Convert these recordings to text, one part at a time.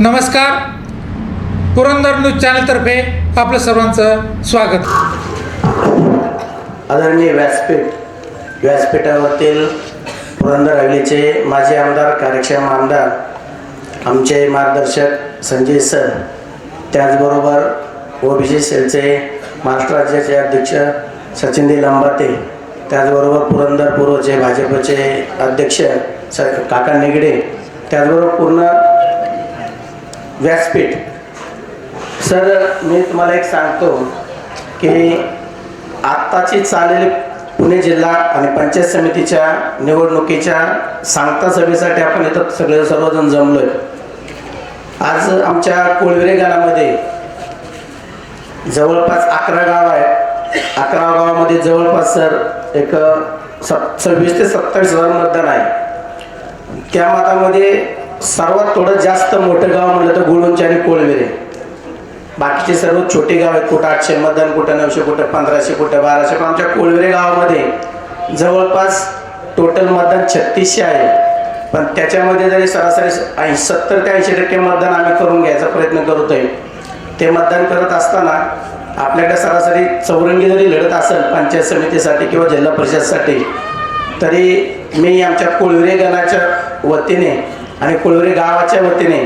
नमस्कार. पुरंदर न्यूज चॅनलतर्फे आपलं सर्वांचं स्वागत. आदरणीय व्यासपीठ व्यासपीठावरील पुरंदर हवेलीचे माजी आमदार कार्यक्षम आमदार आमचे मार्गदर्शक संजय सर त्याचबरोबर ओबीसी सेलचे महाराष्ट्र राज्याचे अध्यक्ष सचिनदी लंबाते त्याचबरोबर पुरंदर पूर्वचे भाजपचे अध्यक्ष स काका निगडे त्याचबरोबर पूर्ण व्यासपीठ. सर मी तुम्हाला एक सांगतो की आत्ताची चालेली पुणे जिल्हा आणि पंचायत समितीच्या निवडणुकीच्या सांगता सभेसाठी आपण इथं सगळे सर्वजण जमलोय. आज आमच्या कोळविरे गावामध्ये जवळपास अकरा गाव आहे अकरा गावामध्ये जवळपास सर एक सत् सव्वीस ते सत्तावीस हजार मतदान आहे. त्या मतामध्ये सर्वात थोडं जास्त मोठं गाव म्हणलं तर गुळुंची आणि कोळविरे. बाकीचे सर्व छोटे गाव आहेत कुठं आठशे मतदान कुठं नऊशे कुठं पंधराशे कुठं बाराशे. पण आमच्या कोळविरे गावामध्ये जवळपास टोटल मतदान छत्तीसशे आहे. पण त्याच्यामध्ये जरी सरासरी ऐंशी सत्तर ते ऐंशी टक्के मतदान आम्ही करून घ्यायचा प्रयत्न करतोय. ते मतदान करत असताना आपल्याकडे सरासरी चौरंगी जरी लढत असेल पंचायत समितीसाठी किंवा जिल्हा परिषदसाठी तरी मी आमच्या कोळविरे गणाच्या वतीने आणि कोळविरे गावाच्या वतीने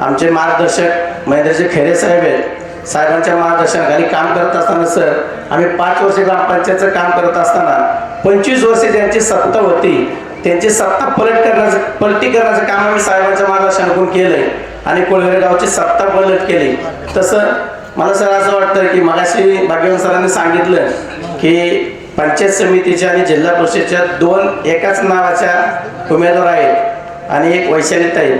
आमचे मार्गदर्शक महेंद्रजी खेरे साहेब आहेत. साहेबांच्या मार्गदर्शनाखाली काम करत असताना सर आम्ही पाच वर्षे ग्रामपंचायतचं काम करत असताना पंचवीस वर्षे ज्यांची सत्ता होती त्यांची सत्ता पलट करण्याचं पलटी करण्याचं काम आम्ही साहेबांच्या मार्गदर्शनातून केलंय आणि कोळवेरे गावची सत्ता पलट केली. तसं मला सर असं वाटतं की मगाशी भाग्यवान सरांनी सांगितलं की पंचायत समितीच्या आणि जिल्हा परिषदच्या दोन एकाच नावाच्या उमेदवार आहेत. आणि एक वैशालीताई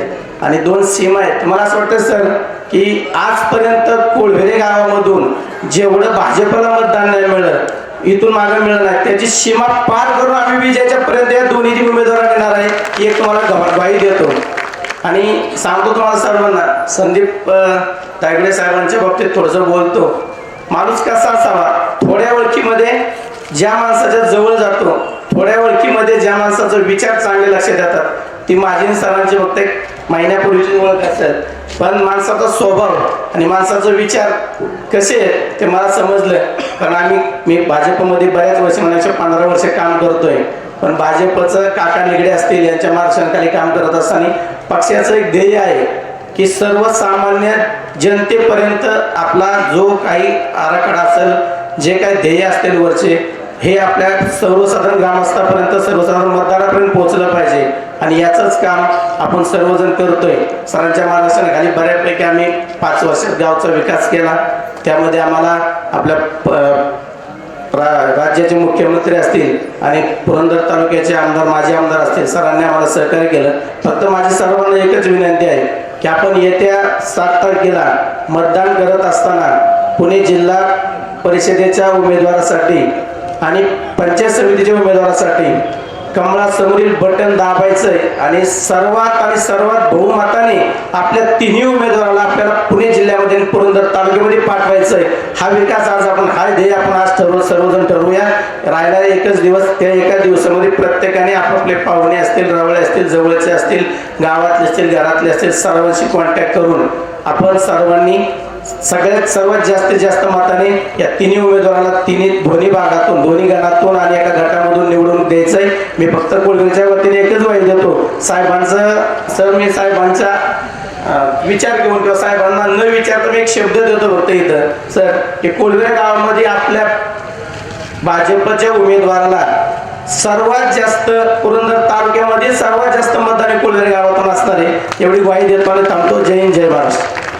आणि दोन सीमा आहेत. मला असं वाटतं सर की आजपर्यंत कोळभेरे गावामधून जेवढं भाजपला मतदान नाही मिळत इथून मागं मिळत नाही त्याची सीमा पार करून आम्ही विजयाच्या पर्यंत या दोन्ही उमेदवारांना येणार आहे एक तुम्हाला गवा- देतो. आणि सांगतो तुम्हाला सर्वांना संदीप तायगडे साहेबांच्या बाबतीत थोडंसं बोलतो. माणूस कसा असावा? थोड्या ओळखीमध्ये ज्या माणसाच्या जवळ जातो थोड्या ओळखीमध्ये ज्या माणसाचा विचार चांगले लक्ष देतात ती माझी सरांची फक्त एक महिन्यापूर्वीची ओळख असेल पण माणसाचा स्वभाव आणि माणसाचा विचार कसे आहेत ते मला समजलं. कारण आम्ही मी भाजपमध्ये बऱ्याच वर्ष म्हणायचे पंधरा वर्ष काम करतोय. पण भाजपचं काका निगडे असतील यांच्या मार्गदर्शनाखाली काम करत असताना पक्षाचं एक ध्येय आहे की सर्वसामान्य जनतेपर्यंत आपला जो काही आराखडा असेल जे काही ध्येय असतील वरचे हे आपल्या सर्वसाधारण ग्रामस्थापर्यंत सर्वसाधारण मतदारापर्यंत पोहोचलं आणि याचंच काम आपण सर्वजण करतोय. सरांच्या मार्गदर्शनाखाली बऱ्यापैकी आम्ही पाच वर्षात गावचा विकास केला. त्यामध्ये आम्हाला आपल्या प- रा राज्याचे मुख्यमंत्री असतील आणि पुरंदर तालुक्याचे आमदार माजी आमदार असतील सरांनी आम्हाला सहकार्य केलं. फक्त माझी सर्वांना एकच विनंती आहे की आपण येत्या सात तारखेला मतदान करत असताना पुणे जिल्हा परिषदेच्या उमेदवारासाठी आणि पंचायत समितीच्या उमेदवारासाठी कमळासमोरील बटन दाबायचंय आणि सर्वात आणि सर्वात बहुमताने आपल्या तिन्ही उमेदवाराला आपल्याला पुणे जिल्ह्यामध्ये पुरंदर तालुक्यामध्ये पाठवायचंय. हा विकास आज आपण हा ध्येय आपण आज ठरवू सर्वजण ठरवूया. राहिला एकच दिवस त्या एका दिवसामध्ये प्रत्येकाने आपापले पाहुणे असतील रवळे असतील जवळचे असतील गावातले असतील घरातले असतील सर्वांशी कॉन्टॅक्ट करून आपण सर्वांनी सगळ्यात सर्वात जास्तीत जास्त मताने या तिन्ही उमेदवाराला तिन्ही दोन्ही भागातून दोन्ही मी फक्त कोळवेच्या वतीने एकच वाई देतो. साहेबांचं सर मी साहेबांचा विचार घेऊन किंवा साहेबांना न विचारता मी एक शब्द देतो फक्त इथं. सर की कोळवे गावामध्ये आपल्या भाजपच्या उमेदवाराला सर्वात जास्त पुरंदर तालुक्यामध्ये सर्वात जास्त मतदान कोळवेर गावातून असणारे एवढी ग्वाही देतो आणि थांबतो. जय हिंद जयवास